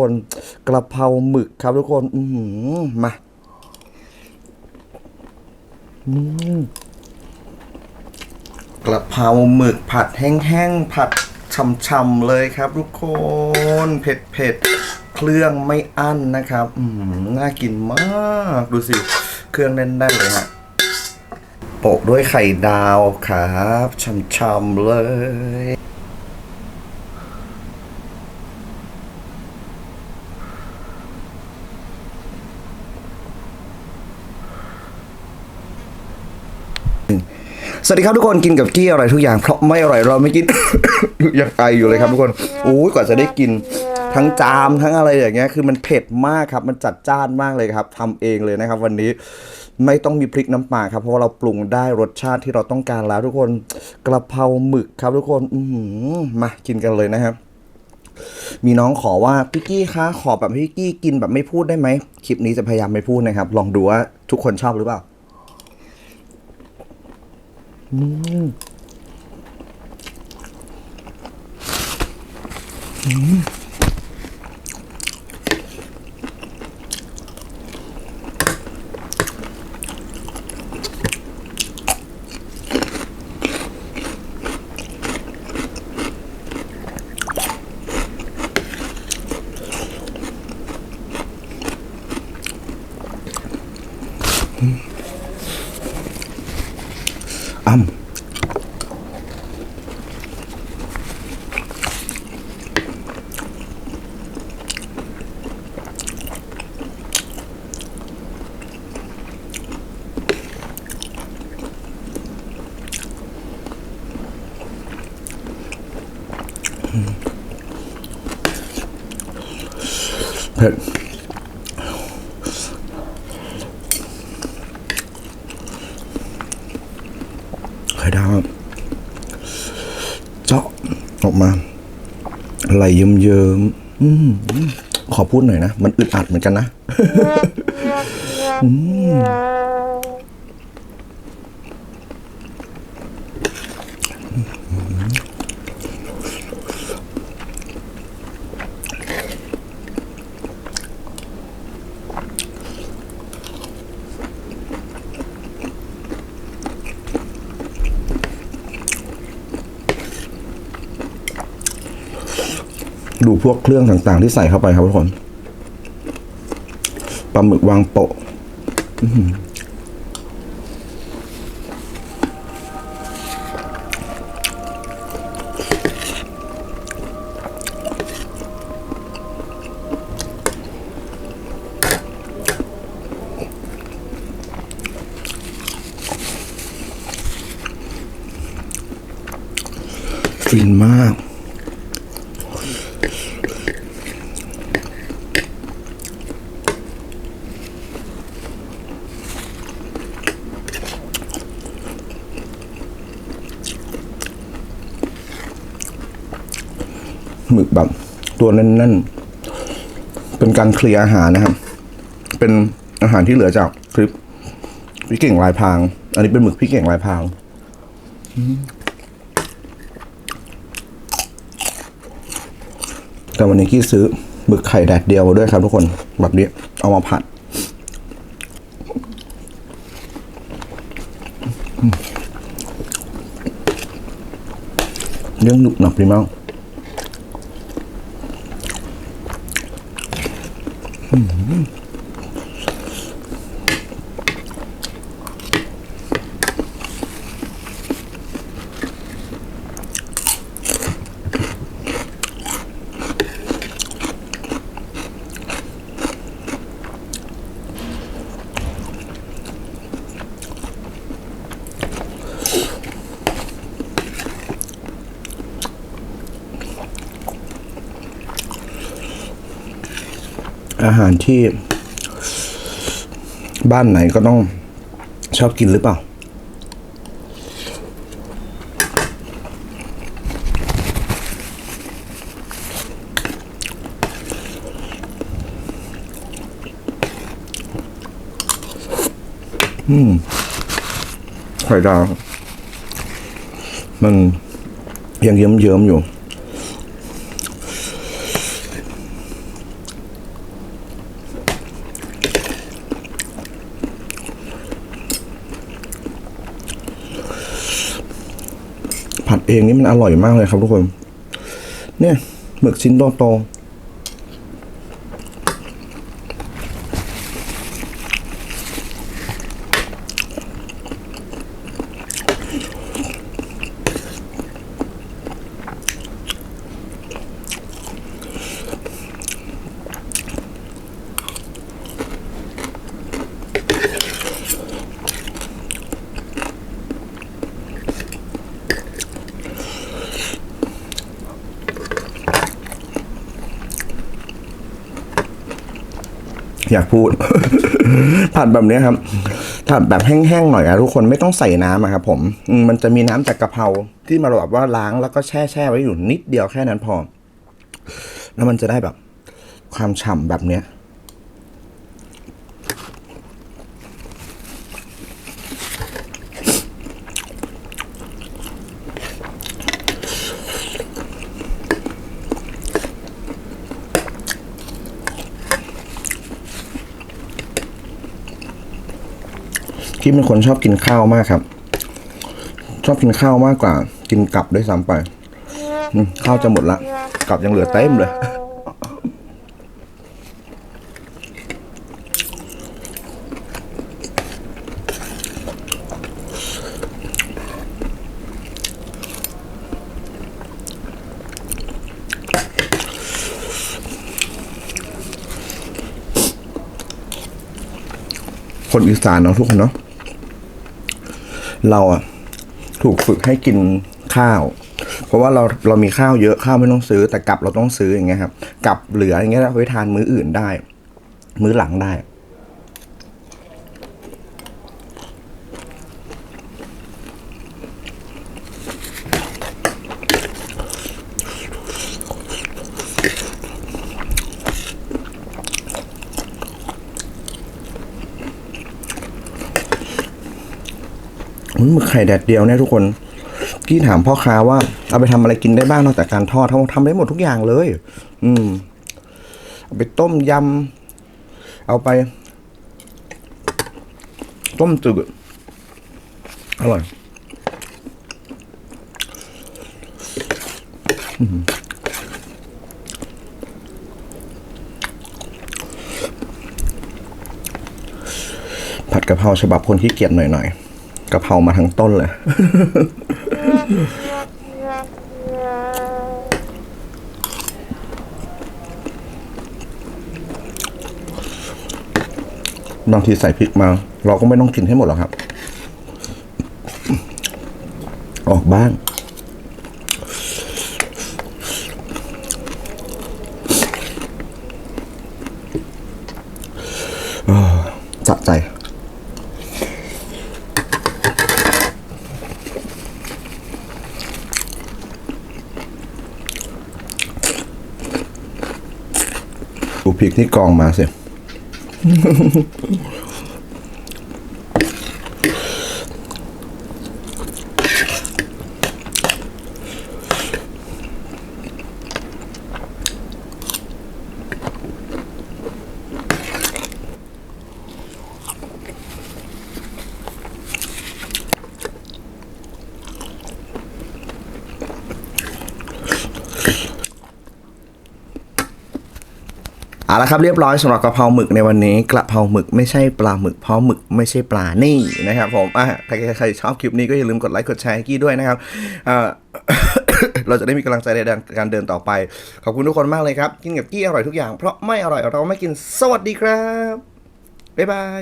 คนกระเพราหมึกครับทุกคนอือหือมาอืมกระเพราหมึกผัดแห้งๆผัดช่ำๆเลยครับ ทุกคนเผ็ดๆเครื่องไม่อั้นนะครับอืมน่ากินมากดูสิเครื่องแน่นๆเลยฮะโปะด้วยไข่ดาวครับช่ำๆเลย สวัสดีครับทุกคนกินกับกี้อร่อยทุกอย่างเพราะไม่อร่อยเราไม่กิน ยังไออยู่เลยครับทุกคนโอ้ยกว่าจะได้กิน ทั้งจามทั้งอะไรอย่างเงี้ยคือมันเผ็ดมากครับมันจัดจ้านมากเลยครับทำเองเลยนะครับ วันนี้ไม่ต้องมีพริกน้ำปลาครับ เพราะว่าเราปรุงได้รสชาติที่เราต้องการแล้วทุกคนกระเพราหมึกครับทุกคนอือหือมากินกันเลยนะครับ มีน้องขอว่าพี่กี้คะขอแบบพี่กี้กินแบบไม่พูดได้ไหมคลิปนี้จะพยายามไม่พูดนะครับ ลองดูว่าทุกคนชอบหรือเปล่า อ้ ผ็ดไข่ดาวเจาะออกมาไหลเยิ้มๆขอพูดหน่อยนะ มันอึดอัดเหมือนกันนะ ดูพวกเครื่องต่างๆ ที่ใส่เข้าไปครับทุกคนปลาหมึกวางโปะฟินมาก หมึกแบบตัวแน่นๆ เป็นการเคลียร์อาหารนะครับ เป็นอาหารที่เหลือจากคลิปพี่เก่งลายพราง อันนี้เป็นหมึกพี่เก่งลายพราง อืม แต่วันนี้กี้ซื้อบึกไข่แดดเดียวด้วยครับทุกคนแบบนี้เอามาผัดเรื่องหนุบหนับดีมาก อาหารที่ บ้านไหนก็ต้องชอบกินหรือเปล่า อืมไข่ดาว มันยังเยิ้มๆอยู่ เองนี่มันอร่อยมากเลยครับทุกคน เนี่ยหมึกชิ้นโต อยากพูด ผัดแบบนี้ครับผัดแบบแห้งๆหน่อยอะทุกคนไม่ต้องใส่น้ำอะครับผมมมันจะมีน้ำจากกะเพราที่มาแบบว่าล้างแล้วก็แช่แช่ไว้อยู่นิดเดียวแค่นั้นพอ แล้วมันจะได้แบบความฉ่ำแบบเนี้ย ที่เป็นคนชอบกินข้าวมากครับ ชอบกินข้าวมากกว่า กินกลับด้วยซ้ำไปข้าวจะหมดละกลับยังเหลือเต็มเลยคนอีสานเนาะทุกคนเนาะ เราอะถูกฝึกให้กินข้าว เพราะว่าเราเรามีข้าวเยอะข้าวไม่ต้องซื้อ แต่กลับเราต้องซื้ออย่างเงี้ยครับกลับเหลืออย่างเงี้ยเราไปทานมื้ออื่นได้ มื้อหลังได้ หมึกไข่แดดเดียวเนี่ยทุกคนพี่ถามพ่อค้าว่าเอาไปทำอะไรกินได้บ้างนอกจากการทอดเขาทำได้หมดทุกอย่างเลย อืม เอาไปต้มยำเอาไป ต้มจืดอร่อยผัดกะเพราฉบับคนที่เกียจหน่อยๆ กะเพรามาทั้งต้นเลย บางทีใส่พริกมา เราก็ไม่ต้องกินให้หมดหรอกครับ ออกบ้าง เออสะใจ ดูพริกที่กองมาสิ เอาละครับเรียบร้อยสำหรับกระเพราหมึกในวันนี้กระเพราหมึกไม่ใช่ปลาหมึกเพราะหมึกไม่ใช่ปลานี่นะครับผมอะถ้าใครชอบคลิปนี้ก็อย่าลืมกดไลค์กดแชร์ให้กี้ด้วยนะครับเราจะได้มีกำลังใจในการเดินต่อไป ขอบคุณทุกคนมากเลยครับ กินกับกี้อร่อยทุกอย่างเพราะไม่อร่อยเราไม่กินสวัสดีครับบ๊ายบาย